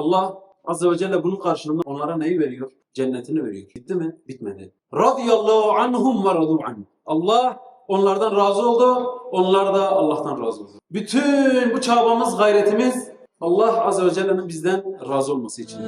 Allah Azze ve Celle bunun karşılığında onlara neyi veriyor? Cennetini veriyor. Bitti mi? Bitmedi. Radiyallahu anhum ve radu anh. Allah onlardan razı oldu. Onlar da Allah'tan razı oldu. Bütün bu çabamız, gayretimiz Allah Azze ve Celle'nin bizden razı olması için.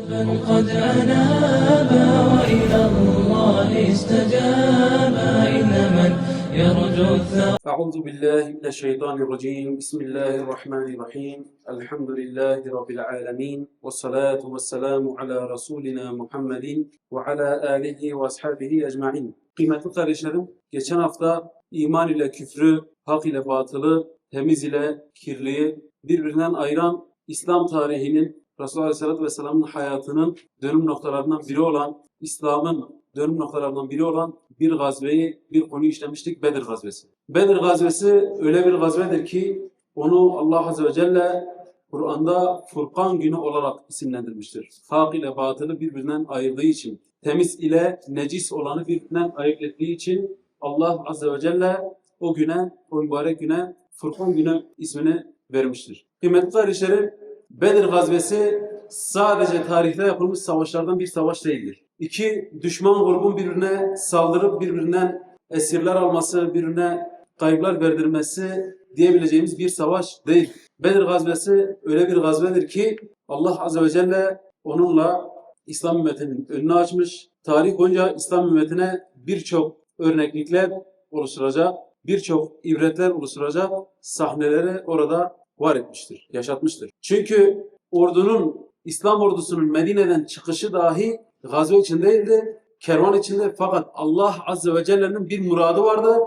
من قد أنابا وإلى الله استجابا إن من يرجو الثواب أعوذ بالله من الشيطان الرجيم بسم الله الرحمن الرحيم الحمد لله رب العالمين والصلاة والسلام على رسولنا محمد وعلى آله وأصحابه أجمعين Kıymetli kardeşlerim, geçen hafta iman ile küfrü, hak ile batılı, temiz ile kirliyi birbirinden ayıran İslam tarihinin Resulullah Aleyhisselatü Vesselam'ın hayatının dönüm noktalarından biri olan, İslam'ın dönüm noktalarından biri olan bir gazveyi, bir konuyu işlemiştik, Bedir gazvesi. Bedir gazvesi öyle bir gazvedir ki onu Allah Azze ve Celle Kur'an'da Furkan günü olarak isimlendirmiştir. Hak ile batılı birbirinden ayırdığı için, temiz ile necis olanı birbirinden ayırt ettiği için Allah Azze ve Celle o güne, o mübarek güne Furkan günü ismini vermiştir. Kıymetli kardeşlerim, Bedir gazvesi sadece tarihte yapılmış savaşlardan bir savaş değildir. İki düşman grubun birbirine saldırıp birbirinden esirler alması, birbirine kayıplar verdirmesi diyebileceğimiz bir savaş değil. Bedir gazvesi öyle bir gazvedir ki Allah Azze ve Celle onunla İslam ümmetinin önünü açmış. Tarih boyunca İslam ümmetine birçok örneklikler oluşturacak, birçok ibretler oluşturacak sahneleri orada var etmiştir, yaşatmıştır. Çünkü ordunun, İslam ordusunun Medine'den çıkışı dahi gazve için değildi, kervan içinde fakat Allah Azze ve Celle'nin bir muradı vardı.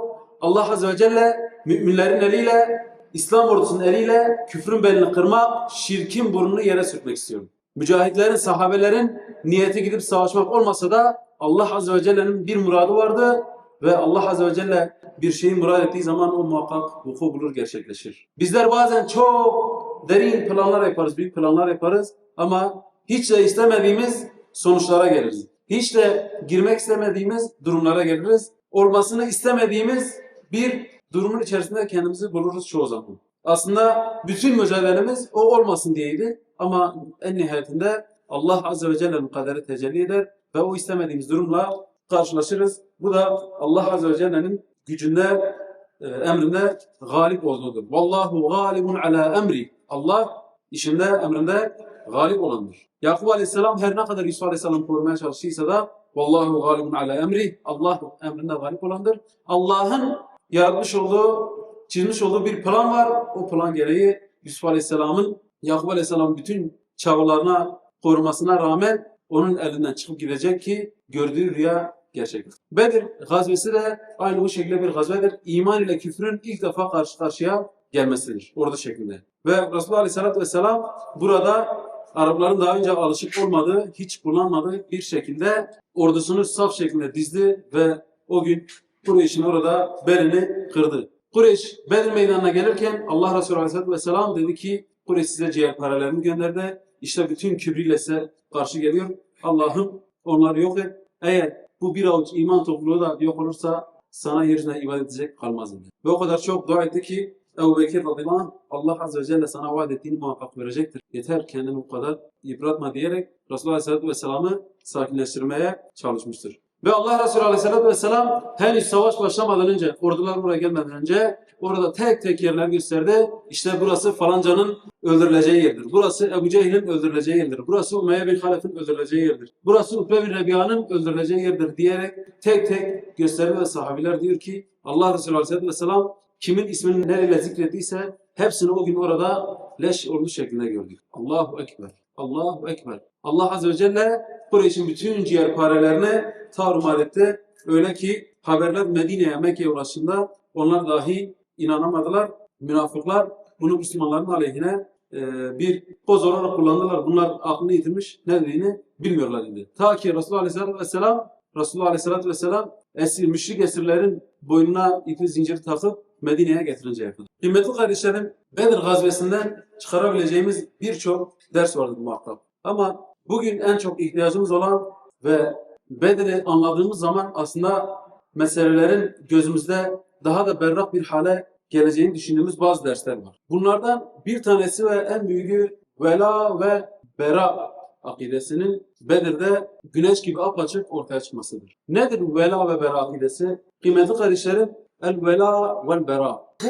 Allah Azze ve Celle müminlerin eliyle, İslam ordusunun eliyle küfrün belini kırmak, şirkin burnunu yere sürtmek istiyor. Mücahitlerin, sahabelerin niyeti gidip savaşmak olmasa da Allah Azze ve Celle'nin bir muradı vardı ve Allah Azze ve Celle bir şeyi murad ettiği zaman o muhakkak vuku bulur, gerçekleşir. Bizler bazen çok derin planlar yaparız, büyük planlar yaparız ama hiç de istemediğimiz sonuçlara geliriz. Hiç de girmek istemediğimiz durumlara geliriz. Olmasını istemediğimiz bir durumun içerisinde kendimizi buluruz çoğu zaman. Aslında bütün mücadelemiz o olmasın diyeydi ama en nihayetinde Allah Azze ve Celle'nin kaderi tecelli eder ve o istemediğimiz durumla karşılaşırız. Bu da Allah Azze ve Celle'nin gücünde, e, emrinde galip olduğudur. Vallahu galibun ala emri. Allah işinde, emrinde galip olandır. Yakup Aleyhisselam her ne kadar Yusuf Aleyhisselam korumaya çalıştıysa da Vallahu galibun ala emri. Allah emrinde galip olandır. Allah'ın yaratmış olduğu, çizmiş olduğu bir plan var. O plan gereği Yusuf Aleyhisselam'ın Yakup Aleyhisselam'ın bütün çabalarına, korumasına rağmen onun elinden çıkıp gidecek ki gördüğü rüya gerçektir. Bedir gazvesi de aynı bu şekilde bir gazvedir. İman ile küfrün ilk defa karşı karşıya gelmesidir. Ordu şeklinde. Ve Resulullah Aleyhisselatü Vesselam burada Arapların daha önce alışık olmadığı, hiç kullanmadığı bir şekilde ordusunu saf şeklinde dizdi ve o gün Kureyş'in orada belini kırdı. Kureyş Bedir meydanına gelirken Allah Resulü Aleyhisselatü Vesselam dedi ki Kureyş size ciğerparelerini gönderdi. İşte bütün kübriyle size karşı geliyor. Allah'ım onları yok et. Eğer bu bir avuç iman topluluğu da yok olursa sana yeryüzüne ibadet edecek kalmaz dedi. Ve o kadar çok dua etti ki Ebu Bekir radıyallahu anh, Allah azze ve celle sana vaat ettiğini muhakkak verecektir. Yeter kendini bu kadar yıpratma diyerek Resulullah aleyhisselatü vesselam'ı sakinleştirmeye çalışmıştır. Ve Allah Resulü aleyhisselatü vesselam henüz savaş başlamadan önce, ordular buraya gelmeden önce orada tek tek yerler gösterdi. İşte burası falancanın öldürüleceği yerdir. Burası Ebu Cehil'in öldürüleceği yerdir. Burası Umeyye bin Halef'in öldürüleceği yerdir. Burası Utbe bin Rebiya'nın öldürüleceği yerdir diyerek tek tek gösterdi ve sahabiler diyor ki Allah Resulü Aleyhisselatü Vesselam kimin ismini nereyle zikrettiyse hepsini o gün orada leş ordu şeklinde gördük. Allahu Ekber. Allahu Ekber. Allah Azze ve Celle Kureyş'in bütün ciğerparelerini tarumar etti. Öyle ki haberler Medine'ye, Mekke'ye ulaştığında onlar dahi inanamadılar. Münafıklar bunu Müslümanların aleyhine e, bir koz olarak kullandılar. Bunlar aklını yitirmiş, ne dediğini bilmiyorlar dedi. Ta ki Resulullah Aleyhisselatü Vesselam Resulullah Aleyhisselatü Vesselam esir, müşrik esirlerin boynuna ipi zinciri takıp Medine'ye getirinceye kadar. Kıymetli kardeşlerim, Bedir gazvesinden çıkarabileceğimiz birçok ders vardır muhakkak. Ama bugün en çok ihtiyacımız olan ve Bedir'i anladığımız zaman aslında meselelerin gözümüzde daha da berrak bir hale geleceğini düşündüğümüz bazı dersler var. Bunlardan bir tanesi ve en büyüğü vela ve bera akidesinin Bedir'de güneş gibi apaçık ortaya çıkmasıdır. Nedir vela ve bera akidesi? Kıymetli kardeşlerim, el vela vel bera. Bu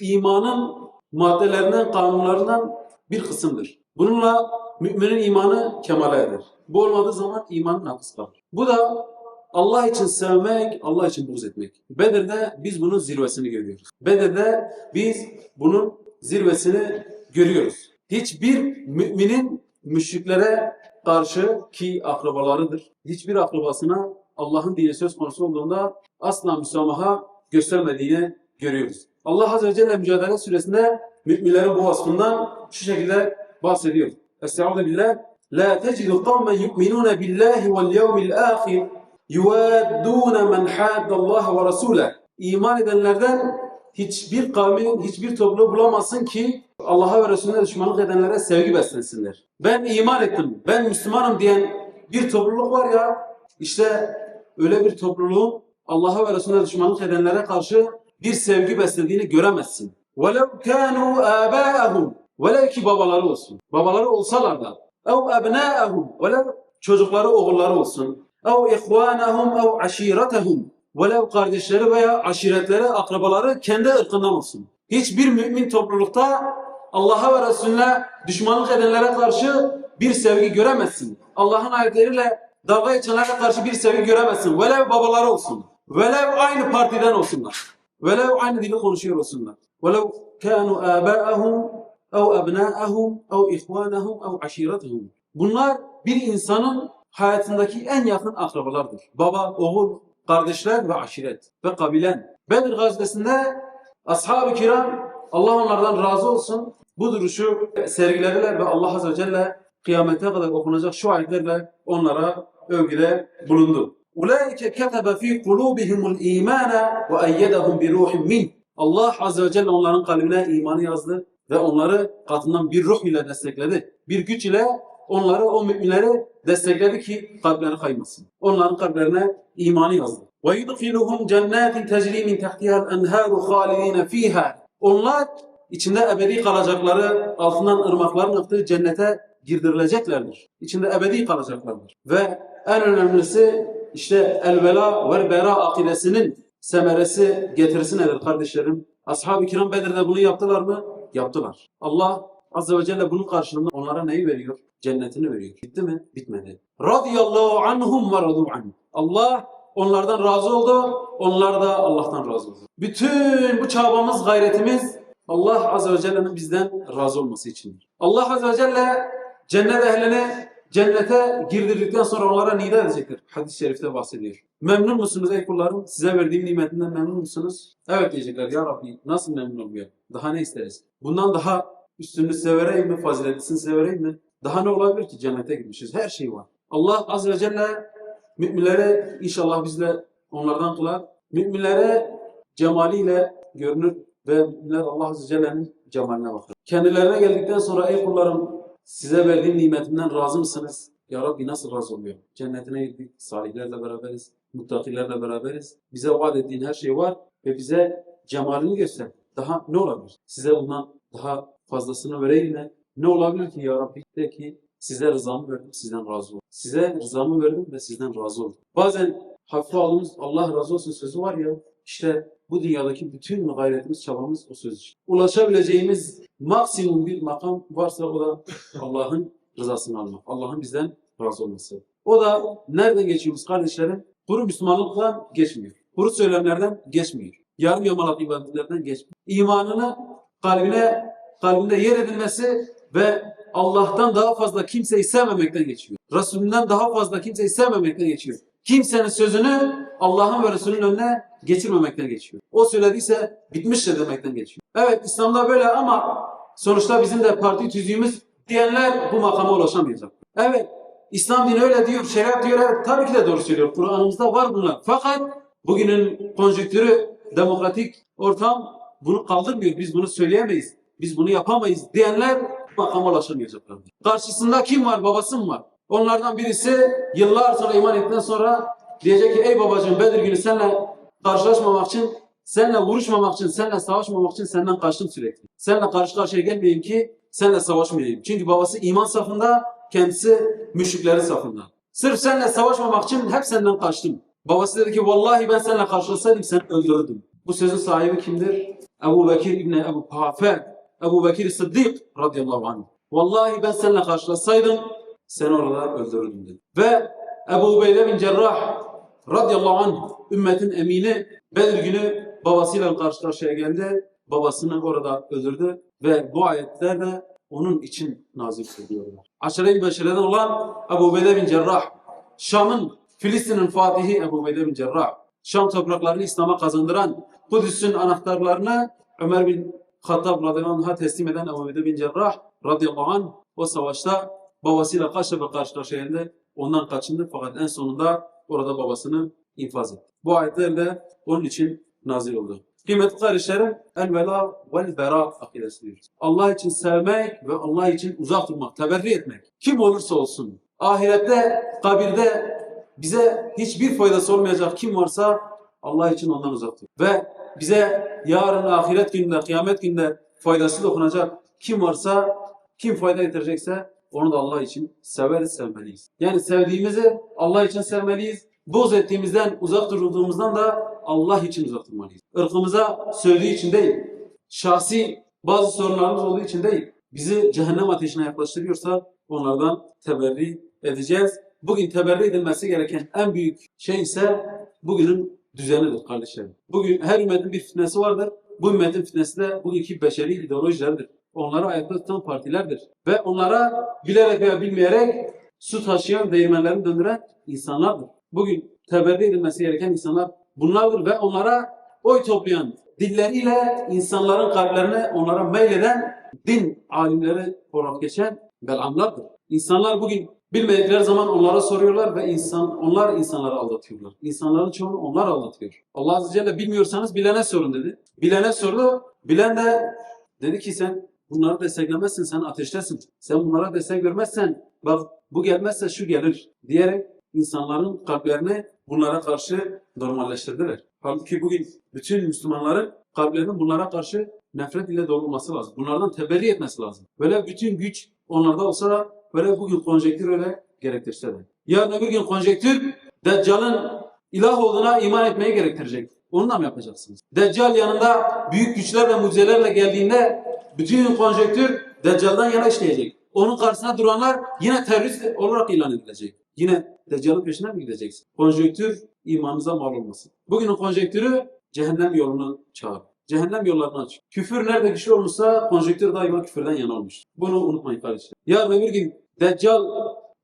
imanın maddelerinden, kanunlarından bir kısımdır. Bununla müminin imanı kemale erer. Bu olmadığı zaman iman nakıs kalır. Bu da Allah için sevmek, Allah için buğz etmek. Bedir'de biz bunun zirvesini görüyoruz. Bedir'de biz bunun zirvesini görüyoruz. Hiçbir müminin müşriklere karşı ki akrabalarıdır. Hiçbir akrabasına Allah'ın dini söz konusu olduğunda asla müsamaha göstermediğini görüyoruz. Allah Azze ve Celle Mücadele Suresinde müminlerin bu vasfından şu şekilde bahsediyor. Estaizu billah. La tecidu kavmen yu'minuna billahi vel yevmil ahir yuvaddûne men haddallaha ve rasûleh. İman edenlerden hiçbir kavmi, hiçbir topluluğu bulamazsın ki Allah'a ve Resulüne düşmanlık edenlere sevgi beslensinler. Ben iman ettim, ben Müslümanım diyen bir topluluk var ya, işte öyle bir topluluğun Allah'a ve Resulüne düşmanlık edenlere karşı bir sevgi beslediğini göremezsin. وَلَوْ كَانُوا آبَاءَهُمْ Velev ki babaları olsun. Babaları olsalar da. اَوْ أَبْنَاءَهُمْ Velev çocukları, oğulları olsun. اَوْ اِخْوَانَهُمْ اَوْ عَشِيرَتَهُمْ Velev kardeşleri veya aşiretleri, akrabaları kendi ırkından olsun. Hiçbir mümin toplulukta Allah'a ve Resulüne düşmanlık edenlere karşı bir sevgi göremezsin. Allah'ın ayetleriyle dalga geçenlere karşı bir sevgi göremezsin. Velev babaları olsun. Velev aynı partiden olsunlar. Velev aynı dili konuşuyor olsunlar. Velev kânu âbâ'ahum ev ebnâ'ahum ev ihvânahum ev aşiretahum. Bunlar bir insanın hayatındaki en yakın akrabalardır. Baba, oğul, kardeşler ve aşiret ve kabilen. Bedir gazvesinde ashab-ı kiram Allah onlardan razı olsun bu duruşu sergilediler ve Allah Azze ve Celle kıyamete kadar okunacak şu ayetlerle onlara övgüde bulundu. Ulaike ketebe fi kulubihimul imana ve eyyedehum bi ruhin min. Allah Azze ve Celle onların kalbine imanı yazdı ve onları katından bir ruh ile destekledi. Bir güç ile onları, o müminleri destekledi ki kalpleri kaymasın. Onların kalplerine imanı yazdı. وَيُدْخِلُهُمْ جَنَّاتٍ تَجْرِي مِنْ تَحْتِهَا الْاَنْهَارُ خَالِد۪ينَ ف۪يهَا Onlar içinde ebedi kalacakları, altından ırmakların aktığı cennete girdirileceklerdir. İçinde ebedi kalacaklardır. Ve en önemlisi işte el-vela ve bera akidesinin semeresi getirisi nedir kardeşlerim? Ashab-ı kiram Bedir'de bunu yaptılar mı? Yaptılar. Allah Azze ve Celle bunun karşılığında onlara neyi veriyor? Cennetini veriyor. Bitti mi? Bitmedi. Radiyallahu anhum ve radu. Allah onlardan razı oldu. Onlar da Allah'tan razı oldu. Bütün bu çabamız, gayretimiz Allah Azze ve Celle'nin bizden razı olması içindir. Allah Azze ve Celle cennet ehline cennete girdirdikten sonra onlara nida edecektir. Hadis-i şerifte bahsediyor. Memnun musunuz ey kullarım? Size verdiğim nimetinden memnun musunuz? Evet diyecekler ya Rabbi nasıl memnun olmuyor? Daha ne isteriz? Bundan daha üstünü size vereyim mi? Faziletlisini size vereyim mi? Daha ne olabilir ki cennete gitmişiz? Her şey var. Allah Azze ve Celle müminlere inşallah bizle onlardan kılar. Müminlere cemaliyle görünür ve müminler Allah Azze ve Celle'nin cemaline bakar. Kendilerine geldikten sonra ey kullarım size verdiğim nimetimden razı mısınız? Ya Rabbi nasıl razı oluyor? Cennetine girdik, salihlerle beraberiz, muttakilerle beraberiz. Bize vaat ettiğin her şey var ve bize cemalini göster. Daha ne olabilir? Size bundan daha fazlasını vereyim mi? Ne olabilir ki ya Rabbi? De ki size rızamı verdim, sizden razı oldum. Size rızamı verdim ve sizden razı oldum. Bazen hafife aldığımız Allah razı olsun sözü var ya, işte bu dünyadaki bütün gayretimiz, çabamız o söz için. Ulaşabileceğimiz maksimum bir makam varsa o da Allah'ın rızasını almak. Allah'ın bizden razı olması. O da nereden geçiyoruz kardeşlerim? Kuru Müslümanlıktan geçmiyor. Kuru söylemlerden geçmiyor. Yarım yamalak ibadetlerden geçmiyor. İmanını kalbine kalbinde yer edilmesi ve Allah'tan daha fazla kimseyi sevmemekten geçiyor. Resulünden daha fazla kimseyi sevmemekten geçiyor. Kimsenin sözünü Allah'ın ve Resulünün önüne geçirmemekten geçiyor. O söylediyse bitmiştir demekten geçiyor. Evet İslam'da böyle ama sonuçta bizim de parti tüzüğümüz diyenler bu makama ulaşamayacak. Evet İslam dini öyle diyor, şeriat diyor. Evet, tabii ki de doğru söylüyor. Kur'an'ımızda var bunlar. Fakat bugünün konjonktürü, demokratik ortam bunu kaldırmıyor. Biz bunu söyleyemeyiz. Biz bunu yapamayız diyenler makama ulaşamayacaklar. Karşısında kim var? Babası mı var? Onlardan birisi yıllar sonra iman ettikten sonra diyecek ki ey babacığım Bedir günü seninle karşılaşmamak için, seninle vuruşmamak için, seninle savaşmamak için senden kaçtım sürekli. Seninle karşı karşıya gelmeyeyim ki seninle savaşmayayım. Çünkü babası iman safında kendisi müşriklerin safından. Sırf seninle savaşmamak için hep senden kaçtım. Babası dedi ki vallahi ben seninle karşılasaydım seni öldürürdüm. Bu sözün sahibi kimdir? Ebu Bekir İbni Ebu Kuhafe, Ebu Bekir Sıddık radıyallahu anh. Vallahi ben seninle karşılasaydım seni orada öldürürdüm dedi. Ve Ebu Ubeyde bin Cerrah radıyallahu anh ümmetin emini Bedir günü babasıyla karşı karşıya geldi. Babasını orada öldürdü ve bu ayetler de onun için nazil ediyorlar. Aşire-i Beşire'den olan Ebu Ubeyde bin Cerrah, Şam'ın, Filistin'in Fatihi Ebu Ubeyde bin Cerrah, Şam topraklarını İslam'a kazandıran, Kudüs'ün anahtarlarını Ömer bin Hattab radıyallahu anh'a teslim eden Ebu Ubeyde bin Cerrah radıyallahu anh o savaşta babasıyla kaç defa. Ondan kaçındı fakat en sonunda orada babasını infaz etti. Bu ayetler de onun için nazil oldu. Kıymetli kardeşlerim, el vela vel bera akidesi diyoruz. Allah için sevmek ve Allah için uzak durmak, teberri etmek. Kim olursa olsun. Ahirette, kabirde bize hiçbir faydası olmayacak kim varsa Allah için ondan uzak dur. Ve bize yarın ahiret gününde, kıyamet gününde faydası dokunacak kim varsa, kim fayda getirecekse onu da Allah için severiz, sevmeliyiz. Yani sevdiğimizi Allah için sevmeliyiz. Boz ettiğimizden, uzak durduğumuzdan da Allah için uzak durmalıyız. Irkımıza sövdüğü için değil, şahsi bazı sorunlarımız olduğu için değil, bizi cehennem ateşine yaklaştırıyorsa onlardan teberri edeceğiz. Bugün teberri edilmesi gereken en büyük şey ise bugünün düzenidir kardeşlerim. Bugün her ümmetin bir fitnesi vardır. Bu ümmetin fitnesi de bugünkü beşeri ideolojilerdir. Onları ayakta tutan partilerdir. Ve onlara bilerek veya bilmeyerek su taşıyan, değirmenlerini döndüren insanlardır. Bugün teberri edilmesi gereken insanlar bunlardır ve onlara oy toplayan, dilleriyle insanların kalplerine onlara meyleden din alimleri olarak geçen belamlardır. İnsanlar bugün bilmedikleri zaman onlara soruyorlar ve insan onlar insanları aldatıyorlar. İnsanların çoğunu onlar aldatıyor. Allah Azze ve Celle bilmiyorsanız bilene sorun dedi. Bilene sordu. Bilen de dedi ki sen bunları desteklemezsin sen ateştesin. Sen bunlara destek vermezsen bak bu gelmezse şu gelir diyerek insanların kalplerini bunlara karşı normalleştirdiler. Halbuki bugün bütün Müslümanların kalplerinin bunlara karşı nefret ile dolması lazım. Bunlardan teberri etmesi lazım. Böyle bütün güç onlarda olsa da böyle bugün konjektür öyle gerektirse de. Yarın öbür gün konjektür Deccal'ın ilah olduğuna iman etmeyi gerektirecek. Onu da mı yapacaksınız? Deccal yanında büyük güçler ve mucizelerle geldiğinde bütün konjektür Deccal'dan yana işleyecek. Onun karşısına duranlar yine terörist olarak ilan edilecek. Yine Deccal'ın peşine mi gideceksin? Konjektür imanınıza mal olmasın. Bugünün konjektürü cehennem yolunu çağır. Cehennem yollarını aç. Küfür nerede güçlü olmuşsa konjektür daima küfürden yana olmuş. Bunu unutmayın kardeşler. Yarın öbür gün Deccal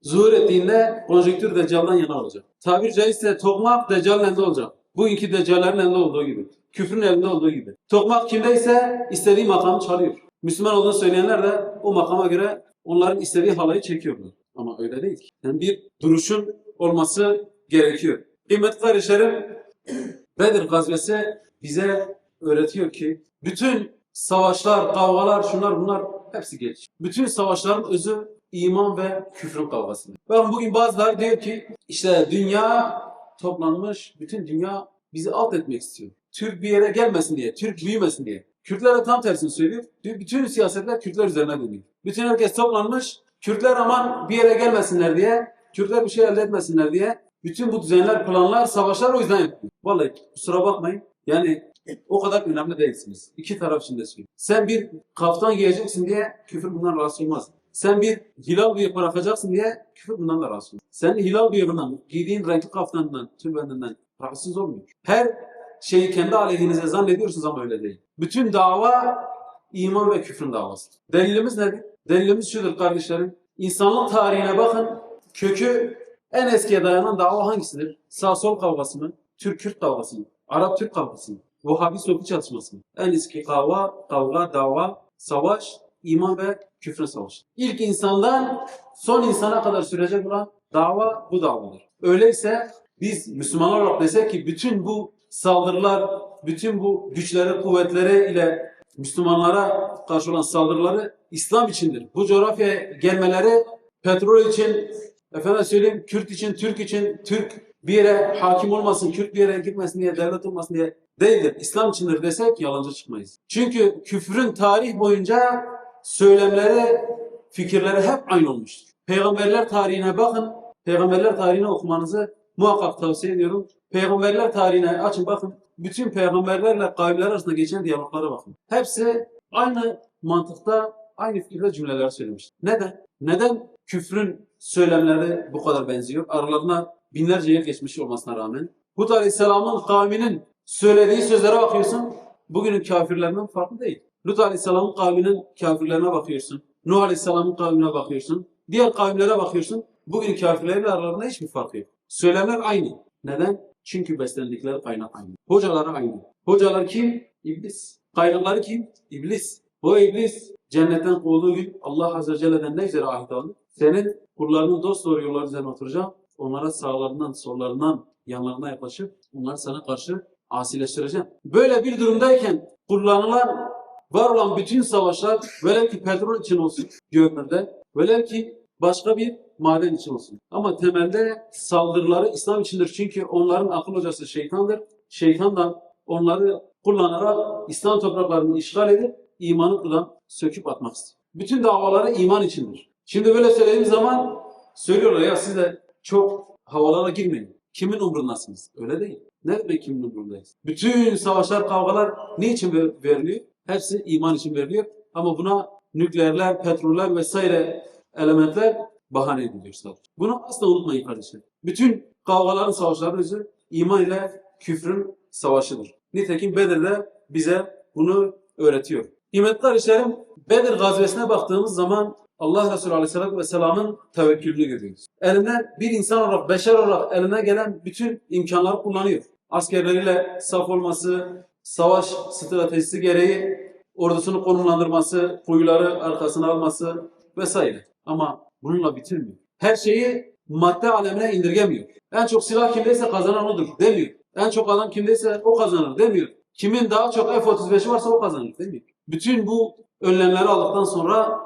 zuhur ettiğinde konjektür Deccal'dan yana olacak. Tabir caizse tokmak Deccal'ın elinde olacak. Bugünkü Deccal'lerin elinde olduğu gibi. Küfrün elinde olduğu gibi. Tokmak kimdeyse istediği makamı çalıyor. Müslüman olduğunu söyleyenler de o makama göre onların istediği halayı çekiyorlar. Ama öyle değil ki. Yani bir duruşun olması gerekiyor. Kıymetli kardeşlerim, Bedir gazvesi bize öğretiyor ki bütün savaşlar, kavgalar, şunlar bunlar hepsi geç. Bütün savaşların özü iman ve küfrün kavgasıdır. Bakın bugün bazıları diyor ki işte dünya toplanmış, bütün dünya bizi alt etmek istiyor. Türk bir yere gelmesin diye, Türk büyümesin diye. Kürtler de tam tersini söylüyor. Bütün siyasetler Kürtler üzerine dönüyor. Bütün herkes toplanmış, Kürtler aman bir yere gelmesinler diye, Kürtler bir şey elde etmesinler diye bütün bu düzenler, planlar, savaşlar o yüzden yapıyor. Vallahi kusura bakmayın. Yani o kadar önemli değilsiniz. İki taraf için de söylüyorum. Sen bir kaftan giyeceksin diye küfür bundan rahatsız olmaz. Sen bir hilal bıyık bırakacaksın diye küfür bundan da rahatsız olmaz. Sen hilal bıyığından, giydiğin renkli kaftanından, tülbentinden rahatsız olmuyor. Her şeyi kendi aleyhinize zannediyorsunuz ama öyle değil. Bütün dava iman ve küfrün davası. Delilimiz nedir? Delilimiz şudur kardeşlerim. İnsanlık tarihine bakın. Kökü en eskiye dayanan dava hangisidir? Sağ-sol kavgası mı? Türk-Kürt kavgası mı? Arap-Türk kavgası mı? Vahhabi-Sofi çatışması mı? En eski kavga, kavga, dava, savaş, iman ve küfrün savaşı. İlk insandan son insana kadar sürecek olan dava bu davadır. Öyleyse biz Müslümanlar olarak desek ki bütün bu saldırılar, bütün bu güçleri, kuvvetleri ile Müslümanlara karşı olan saldırıları İslam içindir. Bu coğrafyaya gelmeleri petrol için, efendim söyleyeyim Kürt için, Türk için, Türk bir yere hakim olmasın, Kürt bir yere gitmesin diye, devlet olmasın diye değildir. İslam içindir desek yalancı çıkmayız. Çünkü küfrün tarih boyunca söylemleri, fikirleri hep aynı olmuştur. Peygamberler tarihine bakın. Peygamberler tarihini okumanızı muhakkak tavsiye ediyorum. Peygamberler tarihine açın bakın. Bütün peygamberlerle kavimler arasında geçen diyaloglara bakın. Hepsi aynı mantıkta, aynı fikirde cümleler söylemiş. Neden? Neden küfrün söylemleri bu kadar benziyor? Aralarına binlerce yıl geçmiş olmasına rağmen. Hud Aleyhisselam'ın kavminin söylediği sözlere bakıyorsun. Bugünün kafirlerinden farklı değil. Lut Aleyhisselam'ın kavminin kafirlerine bakıyorsun. Nuh Aleyhisselam'ın kavmine bakıyorsun. Diğer kavimlere bakıyorsun. Bugün kafirlerle aralarında hiçbir fark yok. Söylemler aynı. Neden? Çünkü beslendikleri kaynak aynı. Hocaları aynı. Hocalar kim? İblis. Kaynakları kim? İblis. O iblis cennetten kovulduğu gün Allah Azze ve Celle'den ne üzere ahit aldı? Senin kullarının dost doğru yollar üzerine oturacağım. Onlara sağlarından, sollarından, yanlarına yaklaşıp onları sana karşı asileştireceğim. Böyle bir durumdayken kullanılan, var olan bütün savaşlar velev ki petrol için olsun görünürde, velev ki başka bir maden için olsun. Ama temelde saldırıları İslam içindir. Çünkü onların akıl hocası şeytandır. Şeytan da onları kullanarak İslam topraklarını işgal edip imanı buradan söküp atmak istiyor. Bütün davaları iman içindir. Şimdi böyle söylediğim zaman söylüyorlar ya siz de çok havalara girmeyin. Kimin umrundasınız? Öyle değil. Ne demek kimin umrundayız? Bütün savaşlar, kavgalar niçin ver- veriliyor? Hepsi iman için veriliyor. Ama buna nükleerler, petroller vesaire elementler bahane ediliyor. Bunu asla unutmayın kardeşler. Bütün kavgaların, savaşların özü iman ile küfrün savaşıdır. Nitekim Bedir'de bize bunu öğretiyor. Kıymetli kardeşlerim, Bedir gazvesine baktığımız zaman Allah Resulü Aleyhisselatü Vesselam'ın tevekkülünü görüyoruz. Elinden bir insan olarak, beşer olarak eline gelen bütün imkanları kullanıyor. Askerleriyle saf olması, savaş stratejisi gereği ordusunu konumlandırması, kuyuları arkasına alması vesaire. Ama bununla bitirmiyor. Her şeyi madde alemine indirgemiyor. En çok silah kimdeyse kazanan odur demiyor. En çok adam kimdeyse o kazanır demiyor. Kimin daha çok F-35'i varsa o kazanır demiyor. Bütün bu önlemleri aldıktan sonra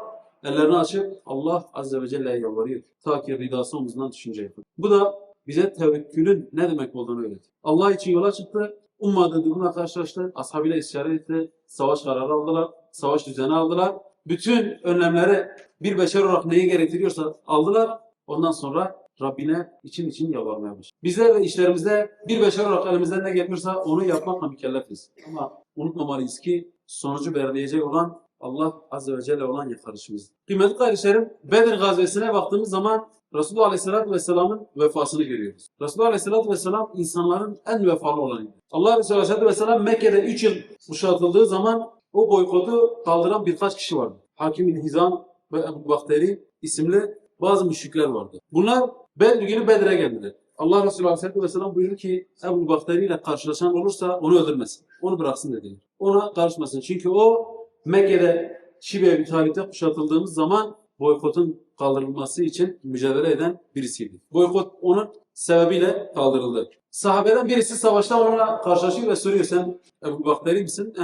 ellerini açıp Allah Azze ve Celle'ye yalvarıyor. Ta ki ridası omuzundan düşünce kadar. Bu da bize tevekkülün ne demek olduğunu öğretiyor. Allah için yola çıktı. Ummadığı durumla karşılaştı. Ashabıyla istişare etti. Savaş kararı aldılar. Savaş düzeni aldılar. Bütün önlemleri bir beşer olarak neyi gerektiriyorsa aldılar. Ondan sonra Rabbine için için yalvarmaya başladı. Bizler de işlerimizde bir beşer olarak elimizden ne geliyorsa onu yapmakla mükellefiz. Ama unutmamalıyız ki sonucu belirleyecek olan Allah Azze ve Celle olan yakarışımız. Kıymetli kardeşlerim, Bedir gazvesine baktığımız zaman Resulullah Aleyhisselatü Vesselam'ın vefasını görüyoruz. Resulullah Aleyhisselatü Vesselam insanların en vefalı olanıydı. Allah Resulü Aleyhisselatü Vesselam Mekke'de 3 yıl kuşatıldığı zaman o boykotu kaldıran birkaç kişi vardı. Hakim bin Hizam ve Ebu Bakteri isimli bazı müşrikler vardı. Bunlar Bedir günü Bedir'e geldiler. Allah Resulü Aleyhisselatü Vesselam buyurdu ki Ebu Bakteri ile karşılaşan olursa onu öldürmesin. Onu bıraksın dediler. Ona karışmasın. Çünkü o Mekke'de Şibe Ebi Talib'de kuşatıldığımız zaman boykotun kaldırılması için mücadele eden birisiydi. Boykot onun sebebiyle kaldırıldı. Sahabeden birisi savaşta onunla karşılaşıyor ve soruyor sen Ebu Bakteri misin?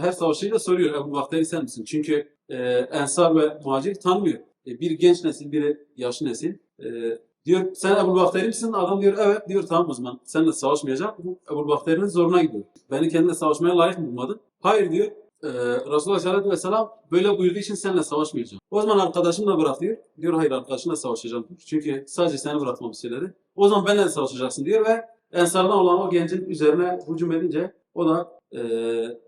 Her savaşıyla soruyor Ebu Bakteri sen misin? Çünkü e, Ensar ve Muhacir tanımıyor. E, biri genç nesil, biri yaşlı nesil. E, diyor sen Ebu Bakteri misin? Adam diyor evet. Diyor tamam o zaman seninle savaşmayacak. Bu Ebu Bakteri'nin zoruna gidiyor. Beni kendine savaşmaya layık mı bulmadın? Hayır diyor. Ee, Resulullah Aleyhisselatü Vesselam böyle buyurduğu için seninle savaşmayacağım. O zaman arkadaşım da bırak diyor. Diyor hayır arkadaşımla savaşacağım. Çünkü sadece seni bırakmamı söyledi. O zaman benimle savaşacaksın diyor ve Ensar'dan olan o gencin üzerine hücum edince o da e,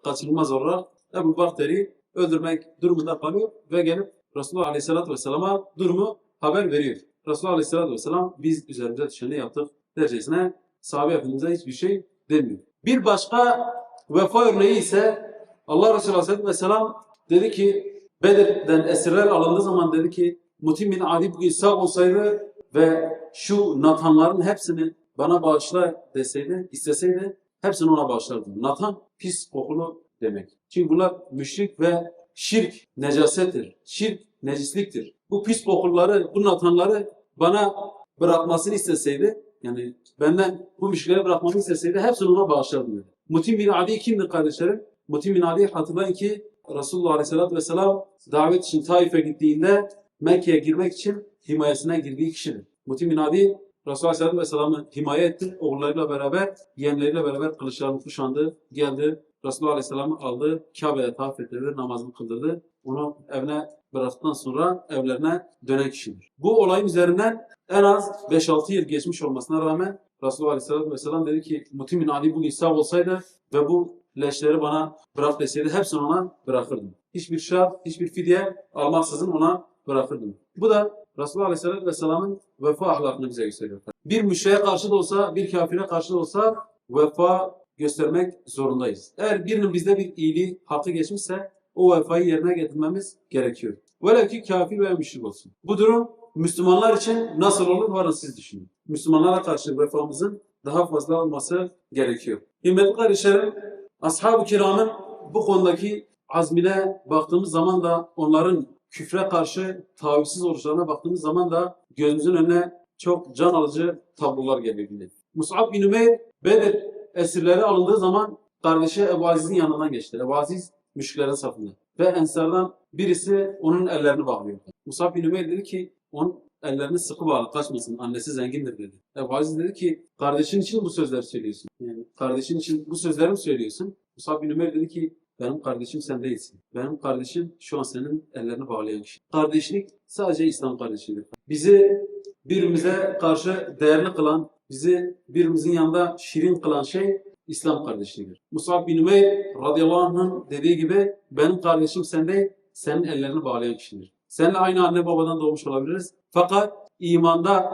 kaçınılmaz olarak Ebu Bakter'i öldürmek durumunda kalıyor ve gelip Resulullah Aleyhisselatü Vesselam'a durumu haber veriyor. Resulullah Aleyhisselatü Vesselam biz üzerimize düşeni yaptık dercesine sahabe efendimize hiçbir şey demiyor. Bir başka vefa örneği ise Allah Resulü Aleyhisselatü Vesselam dedi ki Bedir'den esirler alındığı zaman dedi ki Mutim bin Adi bugün sağ olsaydı ve şu Natanların hepsini bana bağışla deseydi, isteseydi hepsini ona bağışlardım. Natan pis kokulu demek. Çünkü bunlar müşrik ve şirk necasettir. Şirk necisliktir. Bu pis kokulları, bu natanları bana bırakmasını isteseydi, yani benden bu müşrikleri bırakmamı isteseydi hepsini ona bağışlardım. Mutim bin Adi kimdi kardeşlerim? Mutim bin Adi hatırlayın ki Resulullah Aleyhisselatü Vesselam davet için Taif'e gittiğinde Mekke'ye girmek için himayesine girdiği kişidir. Mutim bin Adi Resulullah Aleyhisselatü Vesselam'ı himaye etti. Oğullarıyla beraber, yeğenleriyle beraber kılıçlarını kuşandı. Geldi. Resulullah Aleyhisselam'ı aldı. Kabe'ye tavaf ettirdi. Namazını kıldırdı. onu evine bıraktıktan sonra evlerine dönen kişidir. Bu olayın üzerinden en az 5-6 yıl geçmiş olmasına rağmen Resulullah Aleyhisselatü Vesselam dedi ki Mutimin Ali bugün sağ olsaydı ve bu leşleri bana bırak deseydi hepsini ona bırakırdım. Hiçbir şart, hiçbir fidye almaksızın ona bırakırdım. Bu da Resulullah Aleyhisselatü Vesselam'ın vefa ahlakını bize gösteriyor. Bir müşriye karşı da olsa, bir kafire karşı da olsa vefa göstermek zorundayız. Eğer birinin bizde bir iyiliği, hakkı geçmişse o vefayı yerine getirmemiz gerekiyor. Velev ki kafir veya müşrik olsun. Bu durum Müslümanlar için nasıl olur varın siz düşünün. Müslümanlara karşı vefamızın daha fazla olması gerekiyor. Himmetli kardeşlerim, ashab-ı kiramın bu konudaki azmine baktığımız zaman da onların küfre karşı tavizsiz oluşlarına baktığımız zaman da gözümüzün önüne çok can alıcı tablolar yine. Mus'ab bin Ümeyr Bedir esirleri alındığı zaman kardeşi Ebu Aziz'in yanından geçti. Ebu Aziz müşriklerin safında. Ve ensardan birisi onun ellerini bağlıyor. Musab bin Ümeyr dedi ki onun ellerini sıkı bağlı kaçmasın. Annesi zengindir dedi. Ebu Aziz dedi ki kardeşin için bu sözleri söylüyorsun. Yani kardeşin için bu sözleri mi söylüyorsun? Musab bin Ömer dedi ki benim kardeşim sen değilsin. Benim kardeşim şu an senin ellerini bağlayan kişi. Kardeşlik sadece İslam kardeşliğidir. Bizi birbirimize karşı değerli kılan, bizi birbirimizin yanında şirin kılan şey İslam kardeşliğidir. Musab bin Ümeyr radıyallahu anh'ın dediği gibi benim kardeşim sen değil, senin ellerini bağlayan kişidir. Seninle aynı anne babadan doğmuş olabiliriz. Fakat imanda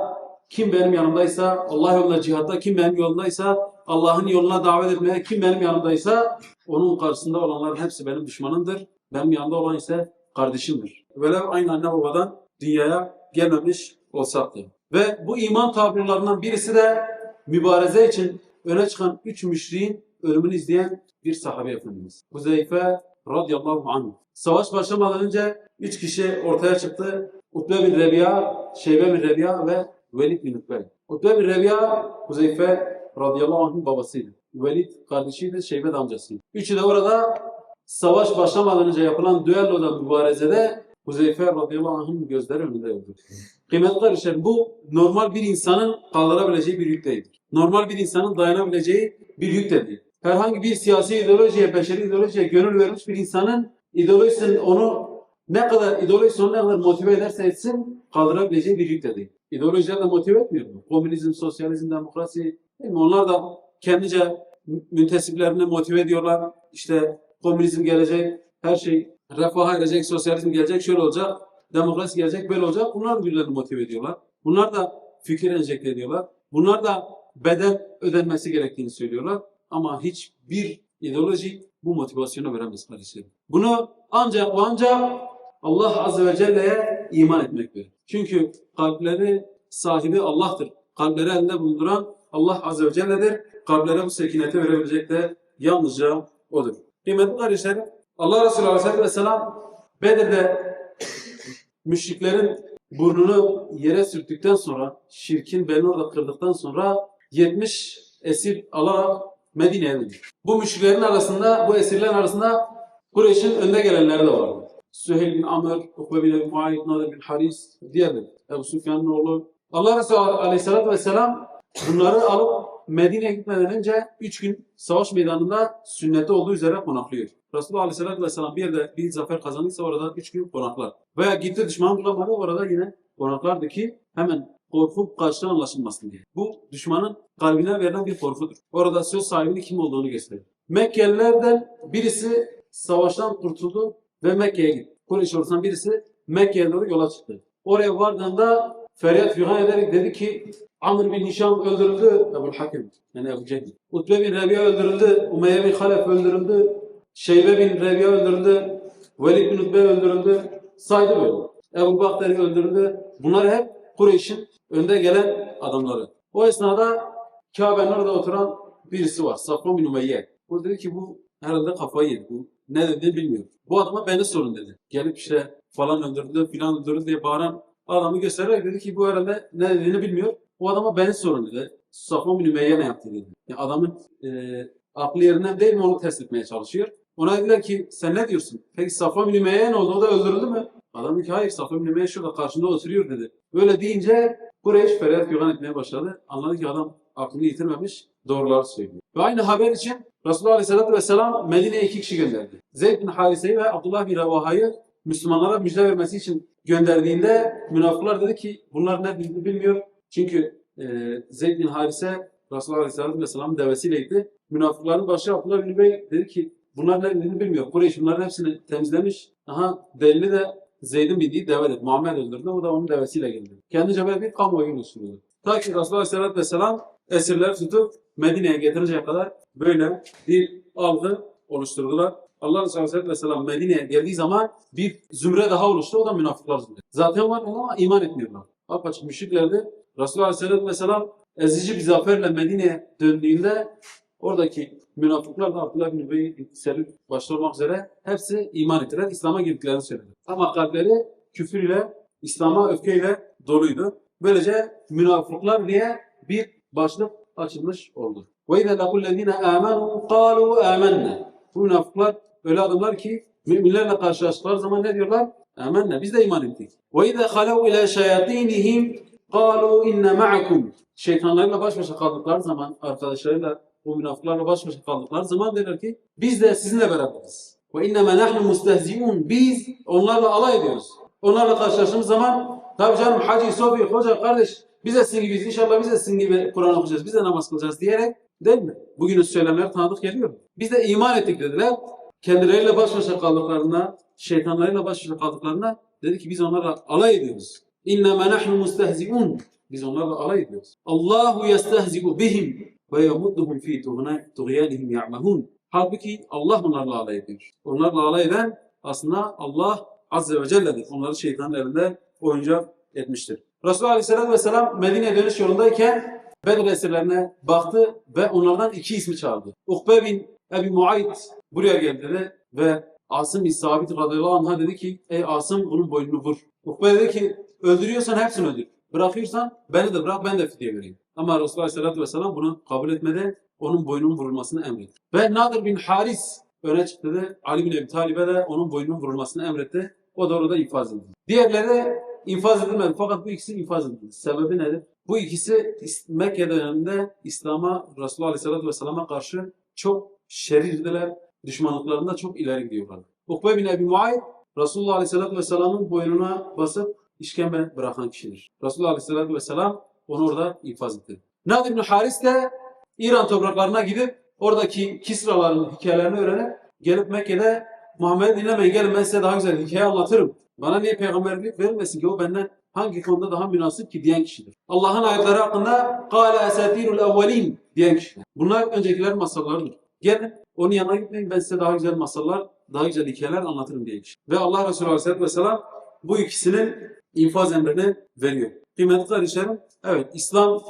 kim benim yanımdaysa, Allah yolunda cihatta kim benim yolundaysa, Allah'ın yoluna davet etmeye kim benim yanımdaysa, onun karşısında olanların hepsi benim düşmanımdır. Benim yanında olan ise kardeşimdir. Velev aynı anne babadan dünyaya gelmemiş olsak da. Ve bu iman tablolarından birisi de mübareze için öne çıkan üç müşriğin ölümünü izleyen bir sahabe efendimiz. Huzeyfe radıyallahu anh. Savaş başlamadan önce üç kişi ortaya çıktı. Utbe bin Rebiya, Şeybe bin Rebiya ve Velid bin Utbe. Utbe bin Rebiya, Huzeyfe radıyallahu anh'ın babasıydı. Velid kardeşiydi, Şeybe de amcasıydı. Üçü de orada savaş başlamadan önce yapılan düelloda mübarezede Huzeyfe radıyallahu anh'ın gözleri önünde öldü. Kıymetli kardeşlerim bu normal bir insanın kaldırabileceği bir yük değildir. Normal bir insanın dayanabileceği bir yük de. Herhangi bir siyasi ideolojiye, beşeri ideolojiye gönül vermiş bir insanın ideolojisinin onu ne kadar ideolojisi onu ne kadar motive ederse etsin kaldırabileceği bir yük de değil. İdeolojiler de motive etmiyor mu? Komünizm, sosyalizm, demokrasi değil mi? Onlar da kendince müntesiplerini motive ediyorlar. İşte komünizm gelecek, her şey refaha erecek, sosyalizm gelecek, şöyle olacak, demokrasi gelecek, böyle olacak. Bunlar da birilerini motive ediyorlar. Bunlar da fikir enjekte ediyorlar. Bunlar da bedel ödenmesi gerektiğini söylüyorlar. Ama hiçbir ideoloji bu motivasyonu veremez kardeşlerim. Bunu ancak ancak Allah Azze ve Celle'ye iman etmek verir. Çünkü kalpleri sahibi Allah'tır. Kalpleri elinde bulunduran Allah Azze ve Celle'dir. Kalplere bu sekineti verebilecek de yalnızca O'dur. Kıymetli kardeşlerim, Allah Resulü Aleyhisselatü Vesselam Bedir'de müşriklerin burnunu yere sürttükten sonra, şirkin belini orada kırdıktan sonra 70 esir alarak Medine'ye döndü. Bu müşriklerin arasında, bu esirlerin arasında Kureyş'in önde gelenleri de vardı. Süheyl bin Amr, Ukbe bin Ebu Muayit, Nadir bin Haris, diğerleri. Ebu Süfyan'ın oğlu. Allah Resulü Aleyhisselatü Vesselam bunları alıp Medine'ye gitmeden önce 3 gün savaş meydanında sünneti olduğu üzere konaklıyor. Resulullah Aleyhisselatü Vesselam bir yerde bir zafer kazandıysa orada 3 gün konaklar. Veya gitti düşman bulamadı orada yine konaklardı ki hemen korkup karşıdan anlaşılmasın diye. Bu düşmanın kalbine verilen bir korkudur. Orada söz sahibinin kim olduğunu gösterir. Mekkelilerden birisi savaştan kurtuldu ve Mekke'ye gitti. Kureyş ordusundan birisi Mekke'ye doğru yola çıktı. Oraya vardığında feryat figan ederek dedi ki Amr bin Hişam öldürüldü. Ebu'l Hakim. Yani Ebu Cehil. Utbe bin Rebiya öldürüldü. Umeyye bin Halef öldürüldü. Şeybe bin Rebiya öldürüldü. Velid bin Utbe öldürüldü. Saydı böyle. Ebu Bakteri öldürüldü. Bunlar hep Kureyş'in önde gelen adamları. O esnada Kabe'nin orada oturan birisi var. Safvan bin Umeyye. Bu dedi ki bu herhalde kafayı yedi. Bu ne dediğini bilmiyor. Bu adama beni sorun dedi. Gelip işte falan öldürdü, filan öldürdü diye bağıran adamı göstererek dedi ki bu herhalde ne dediğini bilmiyor. O adama beni sorun dedi. Safvan bin ne yaptı dedi. Yani adamın e, aklı yerinden değil mi onu test etmeye çalışıyor. Ona dediler ki sen ne diyorsun? Peki Safvan bin ne oldu? O da öldürüldü mü? Adam dedi ki hayır Safvan bin şurada karşında oturuyor dedi. Böyle deyince Kureyş feryat figan etmeye başladı. Anladı ki adam aklını yitirmemiş, doğruları söylüyor. Ve aynı haber için Resulullah Aleyhisselatü Vesselam Medine'ye iki kişi gönderdi. Zeyd bin Harise'yi ve Abdullah bin Revaha'yı Müslümanlara müjde vermesi için gönderdiğinde münafıklar dedi ki bunlar ne bildiğini bilmiyor. Çünkü e, Zeyd bin Harise Resulullah Aleyhisselatü Vesselam'ın devesiyleydi. Münafıkların başı Abdullah bin Übey dedi ki bunlar ne bildiğini bilmiyor. Kureyş bunların hepsini temizlemiş. Aha delili de Zeyd'in bindiği devedir. Muhammed öldürdü. O da onun devesiyle geldi. Kendince böyle bir kamuoyu oluşturuyor. Ta ki Resulullah Aleyhisselatü Vesselam esirleri tutup Medine'ye getirinceye kadar böyle bir algı oluşturdular. Allah Resulü Aleyhisselatü Vesselam Medine'ye geldiği zaman bir zümre daha oluştu. O da münafıklar zümre. Zaten var ama iman etmiyorlar. Apaçık müşriklerdi. Resulullah Aleyhisselatü Vesselam ezici bir zaferle Medine'ye döndüğünde oradaki münafıklar da Abdullah bin Übey Selül başta üzere hepsi iman ettiler. İslam'a girdiklerini söyledi. Ama kalpleri küfür ile, İslam'a öfkeyle doluydu. Böylece münafıklar diye bir başlık açılmış oldu. وَاِذَا لَقُوا الَّذ۪ينَ آمَنُوا قَالُوا آمَنَّا Bu münafıklar öyle adamlar ki müminlerle karşılaştıkları zaman ne diyorlar? Amenna. Biz de iman ettik. وَاِذَا خَلَوْا اِلَى شَيَاطِينِهِمْ قَالُوا اِنَّ مَعَكُمْ Şeytanlarla baş başa kaldıkları zaman, arkadaşlarıyla, o münafıklarla baş başa kaldıkları zaman derler ki biz de sizinle beraberiz. وَاِنَّمَا نَحْنُ مُسْتَهْزِئُونَ Biz onlarla alay ediyoruz. Onlarla karşılaştığımız zaman tabii canım Hacı, Sofi, Hoca, kardeş biz sizin gibiyiz. İnşallah biz sizin gibi Kur'an okuyacağız. Biz de namaz kılacağız diyerek değil mi? Bugünün söylemleri tanıdık geliyor mu? Biz de iman ettik dediler. Kendileriyle baş başa kaldıklarında, şeytanlarıyla baş başa kaldıklarında dedi ki biz onlarla alay ediyoruz. İnnemâ nahnu mustehzi'un. Biz onlarla alay ediyoruz. Allahu yestehzi'u bihim ve yemudduhum fî tuğyanihim ya'mahun. Halbuki Allah onlarla alay ediyor. Onlarla alay eden aslında Allah Azze ve Celle'dir. Onları şeytanın elinde oyuncak etmiştir. Resulullah Aleyhisselatü Vesselam Medine'ye dönüş yolundayken Bedir esirlerine baktı ve onlardan iki ismi çağırdı. Ukbe bin Ebi Muayt buraya geldi dedi ve Asım bin Sabit radıyallahu anh'a dedi ki ey Asım bunun boynunu vur. Ukbe dedi ki öldürüyorsan hepsini öldür. Bırakıyorsan beni de bırak ben de fidye vereyim. Ama Resulullah Aleyhisselatü Vesselam bunu kabul etmedi. Onun boynunun vurulmasını emretti. Ve Nadir bin Haris öne çıktı dedi. Ali bin Ebi Talib'e de onun boynunun vurulmasını emretti. O da orada infaz edildi. Diğerleri infaz edilmedi fakat bu ikisi infaz edildi. Sebebi nedir? Bu ikisi Mekke döneminde İslam'a Resulullah Aleyhisselatü Vesselam'a karşı çok şerirdiler. Düşmanlıklarında çok ileri gidiyorlar. Ukbe bin Ebi Muayt Resulullah Aleyhisselatü Vesselam'ın boynuna basıp işkembe bırakan kişidir. Resulullah Aleyhisselatü Vesselam onu orada infaz etti. Nadir bin Haris de İran topraklarına gidip oradaki Kisraların hikayelerini öğrenip gelip Mekke'de Muhammed'i dinlemeyin gelin ben size daha güzel hikaye anlatırım. Bana niye peygamberlik verilmesin ki o benden hangi konuda daha münasip ki diyen kişidir. Allah'ın ayetleri hakkında قَالَ اَسَاتِيرُ الْاَوَّلِينَ diyen kişidir. Bunlar öncekilerin masallarıdır. Gelin onun yanına gitmeyin ben size daha güzel masallar, daha güzel hikayeler anlatırım diye kişi. Ve Allah Resulü Aleyhisselatü Vesselam bu ikisinin infaz emrini veriyor. Kıymetli kardeşlerim, evet İslam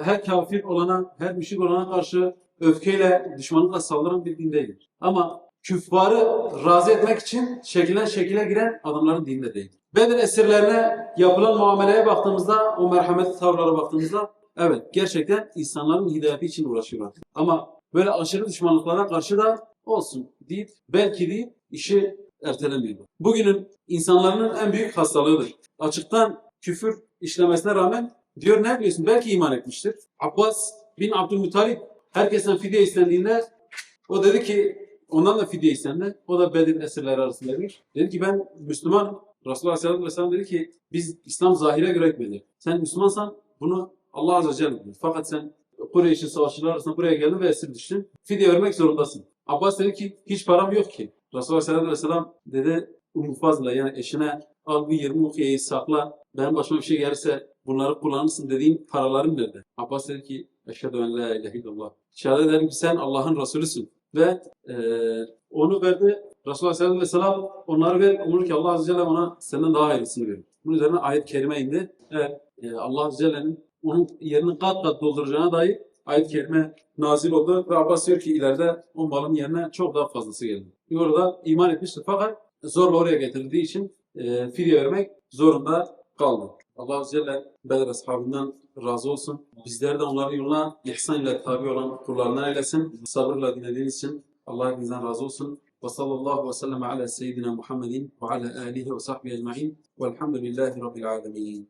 her kafir olana, her müşrik olana karşı öfkeyle, düşmanlıkla saldıran bir din değildir. Ama küffarı razı etmek için şekilden şekile giren adamların dinde değil. Bedir esirlerine yapılan muameleye baktığımızda, o merhametli tavırlara baktığımızda evet gerçekten insanların hidayeti için uğraşıyorlar. Ama böyle aşırı düşmanlıklara karşı da olsun deyip belki deyip işi ertelemiyor. Bugünün insanların en büyük hastalığıdır. Açıktan küfür işlemesine rağmen diyor ne biliyorsun belki iman etmiştir. Abbas bin Abdülmuttalip herkesten fidye istendiğinde o dedi ki ondan da fidye istendi. O da Bedir esirleri arasındaymış. Dedi ki ben Müslüman. Resulullah Aleyhisselatü Vesselam dedi ki biz İslam zahire göre etmedi. Sen Müslümansan bunu Allah Azze ve Celle bilir. Fakat sen Kureyş'in savaşçılar arasında buraya geldin ve esir düştün. Fidye vermek zorundasın. Abbas dedi ki hiç param yok ki. Resulullah Aleyhisselatü Vesselam dedi Ummu Fazla yani eşine al bu 20 ukiyeyi sakla. Benim başıma bir şey gelirse bunları kullanırsın dediğin paralarım nerede? Abbas dedi ki Eşhedü en la ilahe illallah. Şehadet ederim ki sen Allah'ın Resulüsün. Ve e, onu verdi. Resulullah sallallahu aleyhi ve sellem onları ver. Umur ki Allah Azze ve Celle ona senden daha hayırlısını verir. Bunun üzerine ayet-i kerime indi. Evet, e, Allah Azze ve Celle'nin onun yerini kat kat dolduracağına dair ayet-i kerime nazil oldu. Ve Abbas diyor ki ileride o malın yerine çok daha fazlası geldi. Orada iman etmişti fakat zorla oraya getirildiği için e, fidye vermek zorunda kaldı. Allah Azze ve Bedir ashabından razı olsun. Bizleri de onların yoluna ihsan ile tabi olan kullarından eylesin. Sabırla dinlediğiniz için Allah hepinizden razı olsun. Ve sallallahu ve sellem ala seyyidina Muhammedin ve ala alihi ve sahbihi ecma'in. Velhamdülillahi Rabbil alemin.